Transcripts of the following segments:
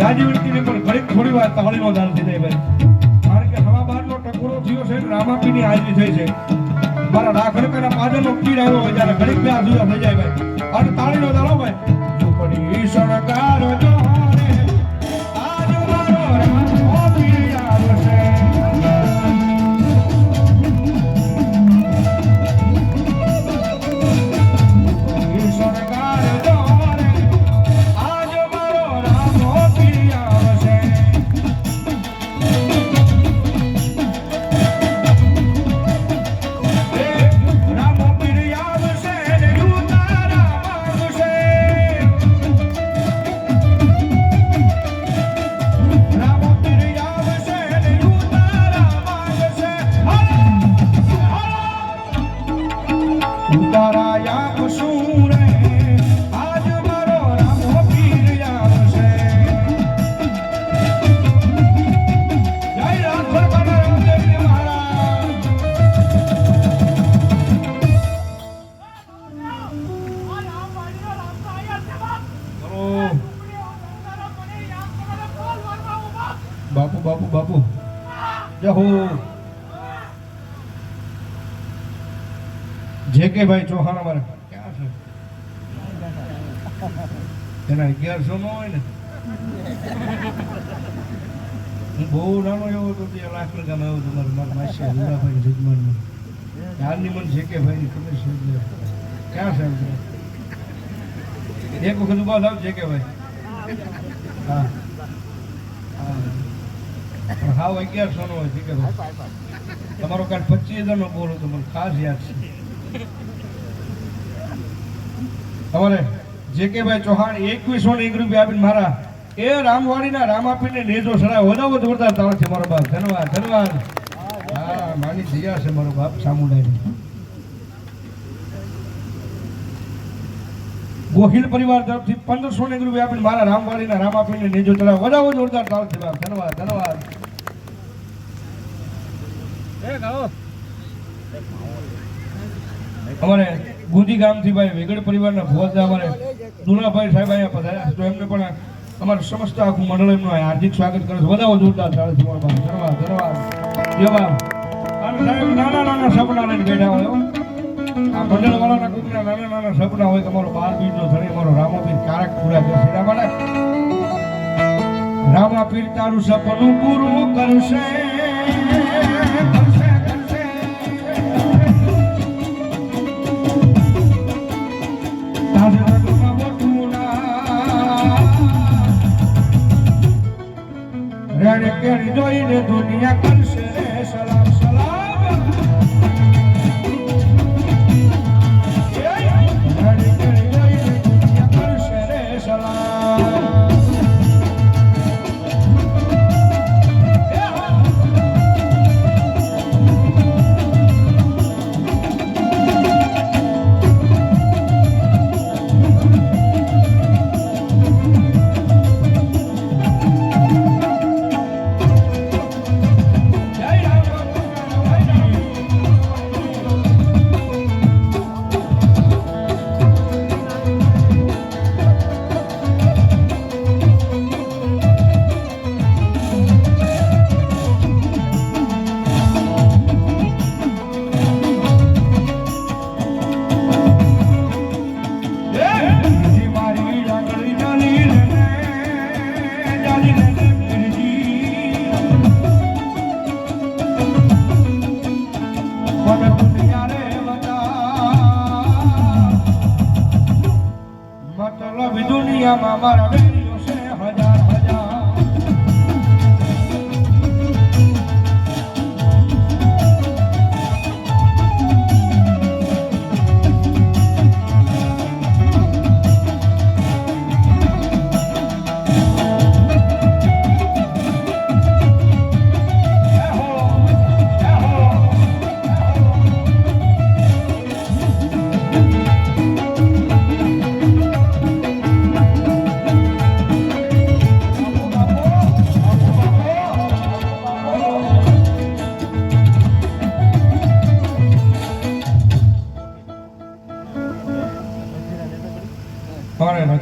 જાજી પણ ઘડીક થોડી વાર તાળીનો દાન થઈ જાય ભાઈ. કારણ કે હવા બહારનો ટકોરો થયો છે રામાપીની હાજરી થઈ છે. મારા રાખડકાના પાદરનો પીડ આવ્યો હોય ત્યારે ઘડીક બે જુદા થઈ જાય ભાઈ. અને તાળીનો દાણો ભાઈ. સુપડી સણકારો જે કે ભાઈ ચૌહાણ મારે ક્યાં છે? એના અગિયારસો નો હોય ને. હું બહુ નાનો એવો હતો તે લાખ લગામ આવ્યો હતો મારા. મારા માસી હીરાભાઈ જજમાનમાં ત્યારની મને જે કે ભાઈ ખબર છે ક્યાં એમ એક વખત ઊભા થાવ જે કે ભાઈ. હા. હા. હાવ અગિયારસો નો હોય જે કે ભાઈ. તમારો કાર્ડ પચીસ હજાર નો બોલો હતો, મને ખાસ યાદ છે. તમારે જે ભાઈ ચૌહાણ એકવીસો ને એક રૂપિયા આપીને મારા એ રામવાડીના રામ આપીને નેજો સડાય. વધાવો જોરદાર તાળ છે મારો બાપ. ધન્યવાદ ધન્યવાદ. હા, માની દિયા છે મારો બાપ સામુદાયની ગોહિલ પરિવાર તરફથી પંદરસો ને રૂપિયા આપીને મારા રામવાડીના રામ આપીને નેજો ચડાવ વધાવો જોરદાર તાળ છે બાપ. ધન્યવાદ ધન્યવાદ. અમારે ગુંજી ગામથી ભાઈ વેગડ પરિવારના ભુવતા અમારે દુલાભાઈ સાહેબ અહીંયા પધાર્યા તો એમને પણ અમારું સમસ્ત આખું મંડળ એમનું હાર્દિક સ્વાગત કરે છે. વધાવો જોરદાર ચાલે છે નાના નાના સપના લઈને બેઠા હોય આ મંડળ વાળાના કોકના નાના નાના સપના હોય કે અમારો બાર બીજનો ધણી અમારો રામાપીર કારક પૂરા કરશે એના માટે રામાપીર તારું સપનું પૂરું કરશે, રેણે કેણી જોઈને દુનિયા mamá la mía.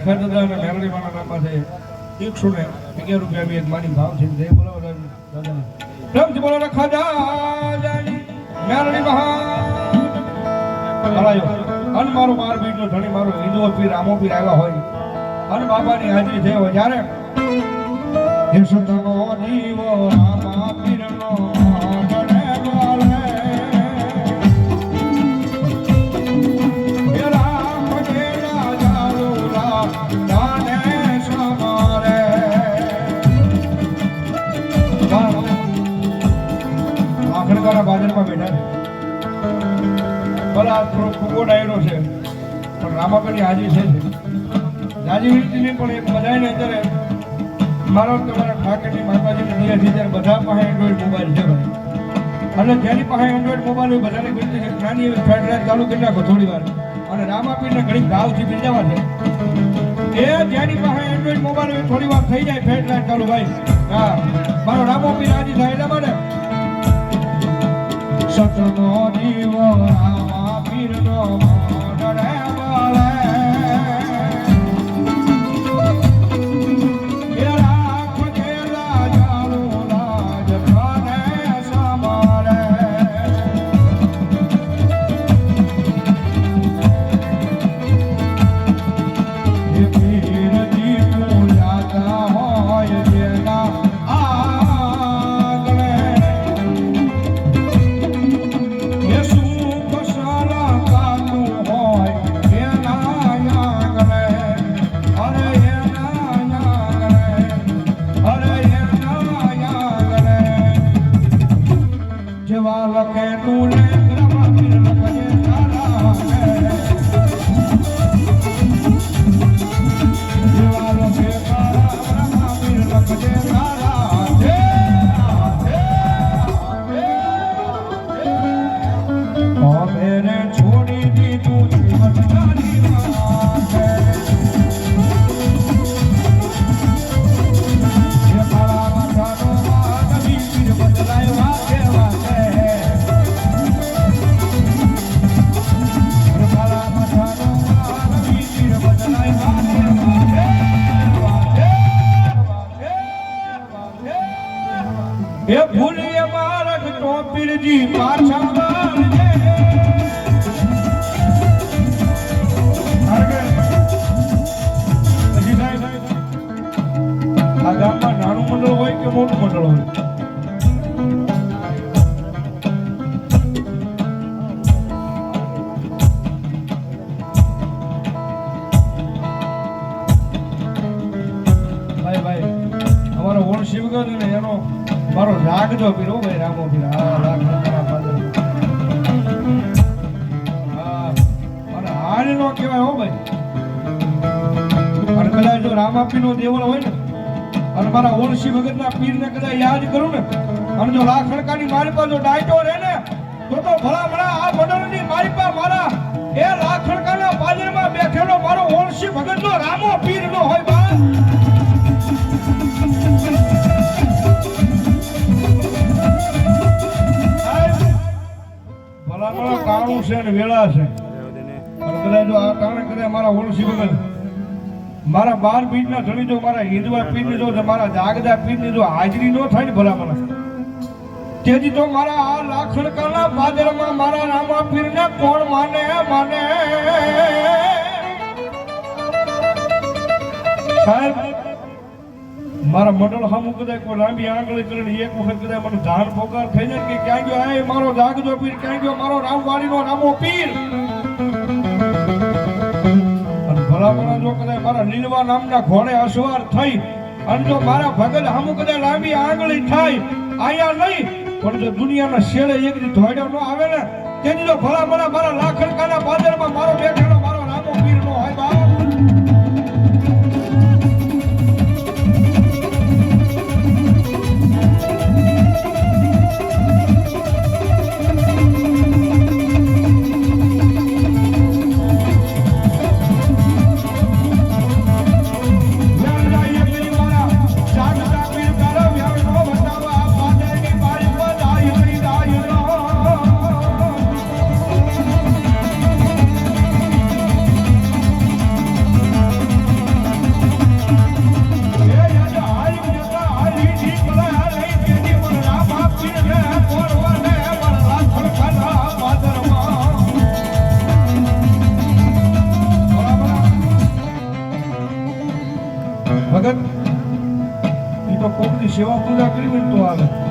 રખડ દાદા અને મેલડી પાસે એકસો ને અગિયાર રૂપિયા બી એક માની ભાવ છે. જય બોલો દાદા. રમજ બોલો રખા ખાજા મેરણી મહા અન મારો માર બીટ નો ધણી મારો હિન્દુઓ પીર રામો પીર આવ્યા હોય. અન બાબાની હાજરી થઈ હોય. જ્યારે યશોદનો દીવો આખણકારા બાજારમાં બેઠા ભલા થોડો ફૂગો ડાયરો છે, પણ રામાબેનની હાજરી છે જ. પણ એક બધાને અત્યારે મારો તમારા ઠાકરની માતાજીની છે ત્યારે બધા પાસે એન્ડ્રોઈડ મોબાઈલ છે ભાઈ. અને જેની પાસે એન્ડ્રોઈડ મોબાઈલ હોય, બધાને ગણતી છે નાની એવી ચાલુ કરી નાખો થોડી વાર. અને રામાપીરને ઘણી ભાવથી બિરદાવા છે એ જેની પાસે એન્ડ્રોઈડ મોબાઈલ હોય, થોડી વાર થઈ જાય લાઈટ ચાલુ ભાઈ. હા, મારો રામાપીર હાજી થાય એટલા માટે સતનો દીવો રામા પીરનો શિવગંજ ને એનો મારો રાગ જો પીરો ભાઈ, રામો પીર હા રાગ નંદના ફાધર હા અને હાલ નો કહેવાય હો ભાઈ. અને કદાચ જો રામાપીનો દેવળ હોય ને, અને મારા ઓળશી ભગતના પીરને કદાચ યાદ કરું ને, અને જો લાખણકાની મારી પાસે જો ડાયટો રહે ને, તો તો ભલા ભલા આ મંડળની મારી પાસે મારા એ લાખણકાના બાજરમાં બેઠેલો મારો ઓળશી ભગતનો રામો પીરનો ભલા કાળું છે ને વેળા છે. અને જો આ કારણ કરે મારા ઓળસી વગર મારા બાર પીઠના ધણી જો મારા હિંદવા પીઠની જો મારા જાગદા પીઠની જો હાજરી ન થાય ને ભલા મને તેથી તો મારા આ લાખણકાના પાદરમાં મારા રામા પીરને કોણ માને માને? સાહેબ મારા મંડળ સામુ કદાચ કોઈ લાંબી આંગળી કરીને એક વખત કદાચ મને ધાન પોકાર થઈ જાય કે ક્યાં ગયો? આ મારો જાગજો પીર, ક્યાં ગયો? મારો રામવાડીનો રામો પીર. ભલામણા જો કદાચ મારા લીલવા નામના ઘોડે અસવાર થઈ, અને જો મારા ભગત હમુ કદાચ લાંબી આંગળી થાય, આયા નહીં, પણ જો દુનિયાના શેડે એક દી ધોડ્યો ન આવે ને, તેની જો ભલામણા મારા પૂજા કરી